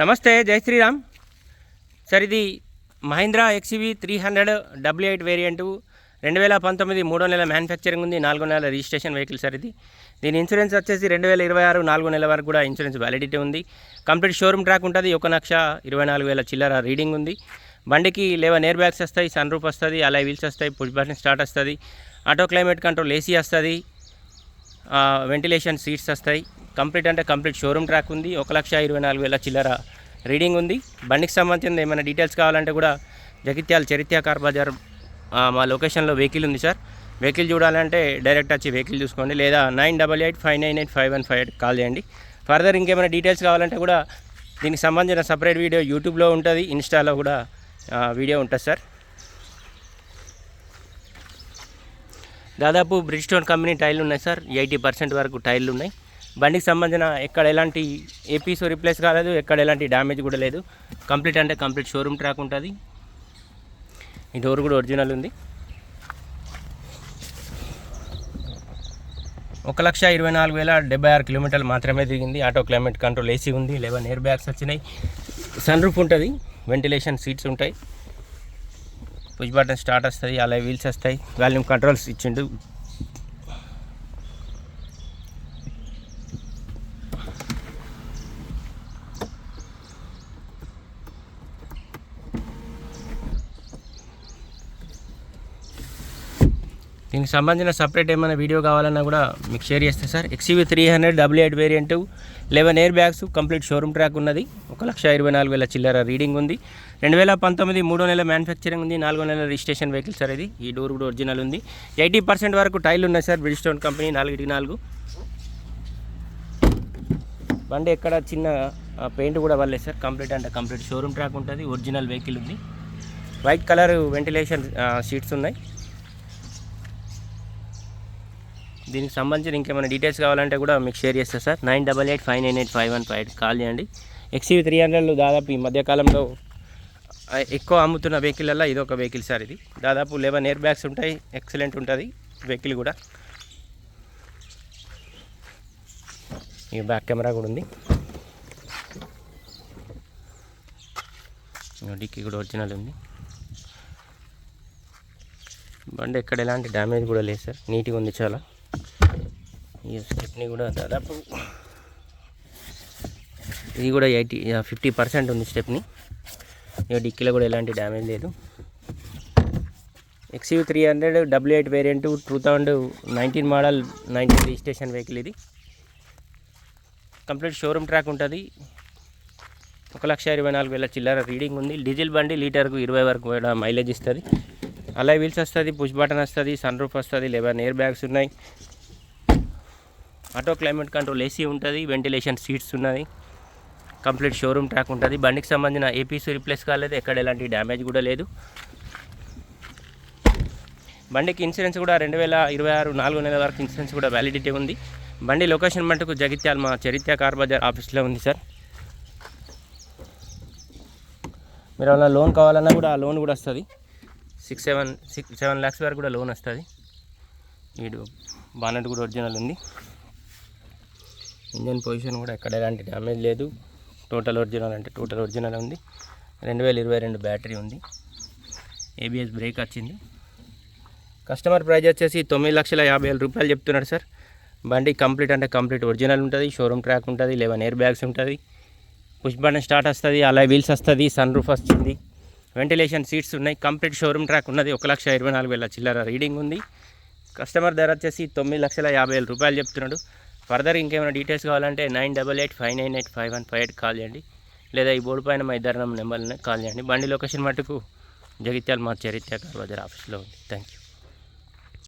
నమస్తే జై శ్రీరామ్. సార్ ఇది Mahindra XUV three hundred W eight variant రెండు వేల పంతొమ్మిది మూడో నెల మ్యానుఫ్యాక్చరింగ్ ఉంది నాలుగో నెల రిజిస్ట్రేషన్ వెహికల్ సార్ ఇది దీని ఇన్సూరెన్స్ వచ్చేసి రెండు వేల ఇరవై ఆరు నాలుగో నెల వరకు కూడా ఇన్సూరెన్స్ వ్యాలిడిటీ ఉంది. కంప్లీట్ షోరూమ్ ట్రాక్ ఉంటుంది ఒక లక్ష ఇరవై నాలుగు వేల చిల్లర రీడింగ్ ఉంది. బండికి లేవా నేర్ బ్యాగ్స్ వస్తాయి సన్ రూఫ్ వస్తుంది అలా వీల్స్ వస్తాయి పుష్ బటన్ స్టార్ట్ వస్తుంది ఆటో క్లైమేట్ కంట్రోల్ ఏసీ వస్తుంది వెంటిలేషన్ సీట్స్ వస్తాయి. కంప్లీట్ అంటే కంప్లీట్ షోరూమ్ ట్రాక్ ఉంది. ఒక లక్ష ఇరవై నాలుగు వేల చిల్లర రీడింగ్ ఉంది. బండికి సంబంధించిన ఏమైనా డీటెయిల్స్ కావాలంటే కూడా జగిత్యాల చరిత్య కార్ బజార్ మా లొకేషన్లో వెహికల్ ఉంది సార్. వెహికల్ చూడాలంటే డైరెక్ట్ వచ్చి వెహికల్ చూసుకోండి. లేదా nine double eight five nine eight five one five eight call చేయండి. ఫర్దర్ ఇంకేమైనా డీటెయిల్స్ కావాలంటే కూడా దీనికి సంబంధించిన సపరేట్ వీడియో యూట్యూబ్లో ఉంటుంది. ఇన్స్టాలో కూడా వీడియో ఉంటుంది సార్. దాదాపు బ్రిడ్స్టోన్ కంపెనీ టైర్లు ఉన్నాయి సార్. ఎయిటీ పర్సెంట్ వరకు టైర్లు ఉన్నాయి. బండికి సంబంధించిన ఎక్కడ ఎలాంటి ఏపీస్ రిప్లేస్ కాలేదు ఎక్కడ ఎలాంటి డ్యామేజ్ కూడా లేదు. కంప్లీట్ అంటే కంప్లీట్ షోరూమ్ ట్రాక్ ఉంటుంది. ఈ డోర్ కూడా ఒరిజినల్ ఉంది. ఒక లక్ష ఇరవై నాలుగు వేల డెబ్బై ఆరు కిలోమీటర్లు మాత్రమే దిగింది. ఆటో క్లైమేట్ కంట్రోల్ ఏసీ ఉంది లెవెన్ ఎయిర్ బ్యాగ్స్ వచ్చినాయి. సన్ రూఫ్ ఉంటుంది వెంటిలేషన్ సీట్స్ ఉంటాయి. పుష్ బటన్ స్టార్ట్ వస్తుంది అలా వీల్స్ వస్తాయి. వాల్యూమ్ కంట్రోల్స్ ఇచ్చిండు. దీనికి సంబంధించిన సపరేట్ ఏమైనా వీడియో కావాలన్నా కూడా మీకు షేర్ చేస్తాను sir. XUV three hundred W eight variant eleven air bags complete showroom track ఉన్నది. ఒక లక్ష ఇరవై నాలుగు వేల చిల్లర రీడింగ్ ఉంది. రెండు వేల పంతొమ్మిది మూడో నెల మ్యానుఫ్యాక్చరింగ్ ఉంది. నాలుగో నెల రిజిస్ట్రేషన్ వెహికల్ సార్ ఇది. ఈ డోర్ కూడా ఒరిజినల్ ఉంది. ఎయిటీ పర్సెంట్ వరకు టైల్ ఉన్నాయి సార్ బ్రిడ్స్టోన్ కంపెనీ నాలుగిటికి నాలుగు. బండి ఎక్కడ చిన్న పెయింట్ కూడా వల్లే సార్. కంప్లీట్ అంటే కంప్లీట్ షోరూమ్ ట్రాక్ ఉంటుంది. ఒరిజినల్ వెహికల్ ఉంది. వైట్ కలర్ వెంటిలేషన్ సీట్స్ ఉన్నాయి. దీనికి సంబంధించిన ఇంకేమైనా డీటెయిల్స్ కావాలంటే కూడా మీకు షేర్ చేస్తా sir. Nine double eight five nine eight five one five call చేయండి. ఎక్సీవీ త్రీ హండ్రెడ్లు దాదాపు ఈ మధ్యకాలంలో ఎక్కువ అమ్ముతున్న వెహికల్లో ఇది ఒక వెహికల్ సార్ ఇది. దాదాపు లెవెన్ ఎయిర్ బ్యాగ్స్ ఉంటాయి. ఎక్సలెంట్ ఉంటుంది వెహికల్ కూడా. ఈ బ్యాక్ కెమెరా కూడా ఉంది. డిక్కీ కూడా ఒరిజినల్ ఉంది. బండి ఎక్కడ ఎలాంటి డ్యామేజ్ కూడా లేదు సార్. నీట్గా ఉంది చాలా. స్టెప్ని కూడా దాదాపు ఇది కూడా ఎయిటీ ఫిఫ్టీ పర్సెంట్ ఉంది స్టెప్ని. ఇక డిక్కీలో కూడా ఎలాంటి డ్యామేజ్ లేదు. XUV three hundred W eight variant two thousand nineteen model nineteen registration vehicle ఇది. కంప్లీట్ షోరూమ్ ట్రాక్ ఉంటుంది. ఒక లక్ష ఇరవై నాలుగు వేల చిల్లర రీడింగ్ ఉంది. డీజిల్ బండి లీటర్కు ఇరవై వరకు కూడా మైలేజ్ ఇస్తుంది. అలా వీల్స్ వస్తుంది పుష్ బటన్ వస్తుంది సన్ రూఫ్ వస్తుంది లెవెన్ ఎయిర్ బ్యాగ్స్ ఉన్నాయి. ఆటో క్లైమేట్ కంట్రోల్ ఏసీ ఉంటుంది వెంటిలేషన్ సీట్స్ ఉన్నాయి కంప్లీట్ షోరూమ్ ట్రాక్ ఉంటుంది. బండికి సంబంధించిన ఏపీసీ రిప్లేస్ కాలేదు ఎక్కడ ఎలాంటి డ్యామేజ్ కూడా లేదు. బండికి ఇన్సూరెన్స్ కూడా రెండు వేల ఇరవై ఆరు నాలుగు నెలల వరకు ఇన్సూరెన్స్ కూడా వ్యాలిడిటీ ఉంది. బండి లొకేషన్ మటుకు జగిత్యాల మా చరిత్ర కార్ బజార్ ఆఫీస్లో ఉంది సార్. మీరు ఏమైనా లోన్ కావాలన్నా కూడా ఆ లోన్ కూడా వస్తుంది. Six seven six seven lakhs వరకు కూడా లోన్ వస్తుంది. వీడు బానెట్ కూడా ఒరిజినల్ ఉంది. ఇంజన్ పొజిషన్ కూడా ఎక్కడ ఎలాంటి డ్యామేజ్ లేదు. టోటల్ ఒరిజినల్ అంటే టోటల్ ఒరిజినల్ ఉంది. రెండు వేల ఇరవై రెండు బ్యాటరీ ఉంది. ఏబిఎస్ బ్రేక్ వచ్చింది. కస్టమర్ ప్రైజ్ వచ్చేసి తొమ్మిది లక్షల యాభై వేల రూపాయలు చెప్తున్నాడు సార్. బండి కంప్లీట్ అంటే కంప్లీట్ ఒరిజినల్ ఉంటుంది. షోరూమ్ ట్రాక్ ఉంటుంది. లెవెన్ ఎయిర్ బ్యాగ్స్ ఉంటుంది. పుష్ బటన్ స్టార్ట్ వస్తుంది. అలా వీల్స్ వస్తుంది. సన్ రూఫ్ వస్తుంది. వెంటిలేషన్ సీట్స్ ఉన్నాయి. కంప్లీట్ షోరూమ్ ట్రాక్ ఉన్నది. ఒక లక్ష ఇరవై నాలుగు వేల చిల్లర రీడింగ్ ఉంది. కస్టమర్ ధర వచ్చేసి తొమ్మిది లక్షల యాభై వేల రూపాయలు చెప్తున్నాడు. ఫర్దర్ ఇంకేమైనా డీటెయిల్స్ కావాలంటే nine double eight five nine eight five one five eight call చేయండి. లేదా ఈ బోర్డు పైన మా ఇద్దరు నెంబర్ని కాల్ చేయండి. బండి లొకేషన్ మటుకు జగిత్యాల మా చరిత్ర బజార్ ఆఫీస్లో ఉంది. Thank you